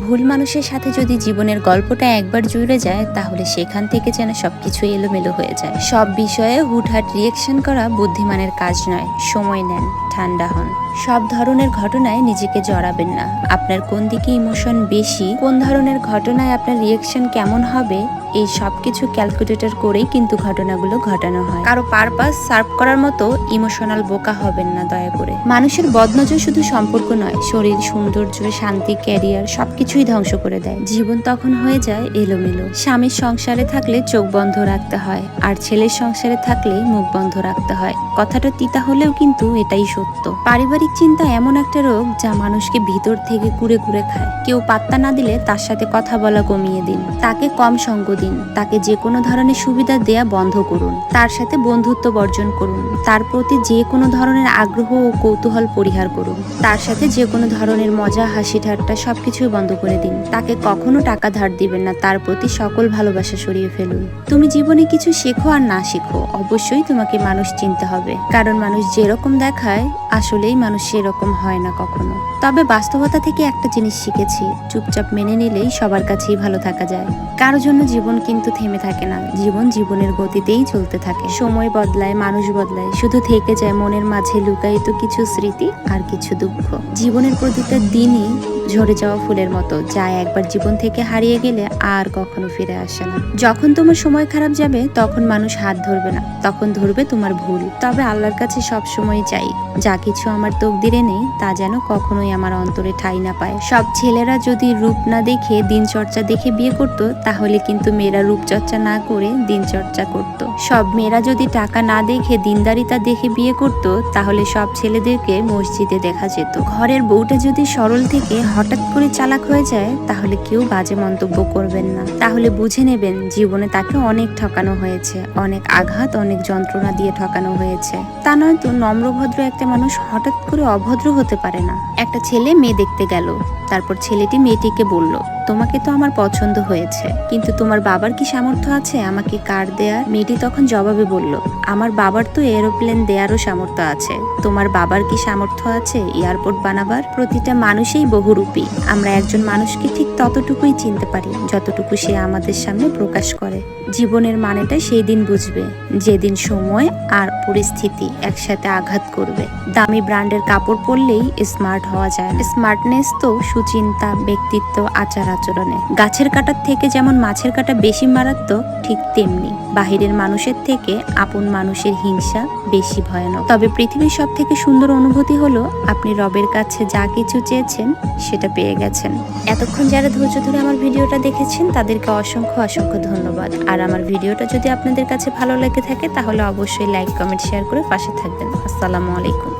ভুল মানুষের সাথে যদি জীবনের গল্পটা একবার জুড়ে যায়, তাহলে সেখান থেকে যেন সব সবকিছু এলোমেলো হয়ে যায়। সব বিষয়ে হুটহাট রিয়েকশন করা বুদ্ধিমানের কাজ নয়। সময় নেন, ঠান্ডা হন। সব ধরনের ঘটনায় নিজেকে জড়াবেন না। আপনার কোন দিকে ইমোশন বেশি, কোন ধরনের ঘটনায় আপনার রিয়েকশন কেমন হবে, এই সব কিছু ক্যালকুলেটর করেই কিন্তু ঘটনাগুলো ঘটানো হয়। কারও পারপাস সার্ভ করার মতো ইমোশনাল বোকা হবেন না, দয়া করে। মানুষের বদনজর শুধু সম্পর্ক নয়, শরীর, সৌন্দর্য, শান্তি ক্যারিয়ার সবকিছুই ধ্বংস করে দেয়। জীবন তখন হয়ে যায় এলোমেলো। স্বামীর সংসারে থাকলে চোখ বন্ধ রাখতে হয়, আর ছেলের সংসারে থাকলে মুখ বন্ধ রাখতে হয়। কথাটা তিতা হলেও কিন্তু এটাই সত্য। পারিবারিক চিন্তা এমন একটা রোগ যা মানুষকে ভিতর থেকে কুড়ে কুড়ে খায়। কেউ পাত্তা না দিলে তার সাথে কথা বলা কমিয়ে দিন। তাকে কম সঙ্গ দিন। তাকে যে কোনো ধরনের সুবিধা দেয়া বন্ধ করুন। তার সাথে বন্ধুত্ব বর্জন করুন। তার প্রতি যে কোনো ধরনের আগ্রহ ও কৌতূহল পরিহার করুন। তার সাথে যে কোনো ধরনের মজা, হাসি, ঠাট্টা সবকিছুই বন্ধ করে দিন। তাকে কখনো টাকা ধার দিবেন না। তার প্রতি সকল ভালোবাসা সরিয়ে ফেলুন। তুমি জীবনে কিছু শেখো আর না শেখো, অবশ্যই তোমাকে মানুষ চিনতে হবে। কারণ মানুষ যেরকম দেখায়, আসলেই মানুষ সেরকম হয় না কখনো। তবে বাস্তবতা থেকে একটা জিনিস শিখেছি, চুপচাপ মেনে নিলেই সবার কাছেই ভালো থাকা যায়। কারও জন্য জীবন কিন্তু থেমে থাকে না। জীবন জীবনের গতিতেই চলতে থাকে। সময় বদলায়, মানুষ বদলায়। শুধু থেকে যায়, মনের মাঝে লুকায়িত কিছু স্মৃতি আর কিছু দুঃখ। জীবনের প্রতিটা দিনই ঝরে যাওয়া ফুলের মতো, যা একবার জীবন থেকে হারিয়ে গেলে আর কখনো ফিরে আসে না। যখন তোমার সময় খারাপ যাবে, তখন মানুষ হাত ধরবে না। তখন ধরবে তোমার ভুল। তবে আল্লাহর কাছে সব সময় চাই, যা কিছু আমার তকদিরে নেই, তা যেন কখনোই আমার অন্তরে ঠাই না পায়। সব ছেলেরা যদি রূপ না দেখে দিনচর্চা দেখে বিয়ে করত, তাহলে কিন্তু মেয়েরা রূপচর্চা না করে দিনচর্চা করত। সব মেয়েরা যদি টাকা না দেখে দিনদারিতা দেখে বিয়ে করত, তাহলে সব ছেলেদেরকে মসজিদে দেখা যেত। ঘরের বউটা যদি সরল থেকে হঠাৎ করে চালাক হয়ে যায়, তাহলে কেউ বাজে মন্তব্য করবেন না। তাহলে বুঝে নেবেন, জীবনে তাকে অনেক ঠকানো হয়েছে। অনেক আঘাত, অনেক যন্ত্রণা দিয়ে ঠকানো হয়েছে। তা নয়তো নম্রভদ্র একটা মানুষ হঠাৎ করে অভদ্র হতে পারে না। একটা ছেলে মেয়ে দেখতে গেল। তারপর ছেলেটি মেয়েটিকে বলল, তোমাকে তো আমার পছন্দ হয়েছে। কিন্তু তোমার বাবার কি সামর্থ্য আছে? আমাকে কার দেয়ার মেয়েটি তখন জবাবে বলল, আমার বাবার তো এরোপ্লেন দেয়ারও সামর্থ্য আছে। তোমার বাবার কি সামর্থ্য আছে এয়ারপোর্ট বানাবার? প্রতিটা মানুষই বহুরূপী। আমরা একজন মানুষকে ঠিক ততটুকুই চিনতে পারি, যতটুকু সে আমাদের সামনে প্রকাশ করে। জীবনের মানেটা সেই দিন বুঝবে, যেদিন সময় আর পরিস্থিতি একসাথে আঘাত করবে। দামি ব্র্যান্ডের কাপড় পরলেই স্মার্ট হওয়া যায়। স্মার্টনেস তো সুচিন্তা, ব্যক্তিত্ব, আচার আচরণে। গাছের কাটার থেকে যেমন মাছের কাটা বেশি মারাত্মক, ঠিক তেমনি বাহিরের মানুষের থেকে আপন মানুষের হিংসা বেশি ভয়ানক। তবে পৃথিবীর সব থেকে সুন্দর অনুভূতি হলো, আপনি রবের কাছে যা কিছু চেয়েছেন, সেটা পেয়ে গেছেন। এতক্ষণ যারা ধৈর্য ধরে আমার ভিডিওটা দেখেছেন, তাদেরকে অসংখ্য অসংখ্য ধন্যবাদ। আর আমার ভিডিওটা যদি আপনাদের কাছে ভালো লেগে থাকে, তাহলে অবশ্যই লাইক কমেন্ট শেয়ার করে পাশে থাকবেন। আসসালামু আলাইকুম।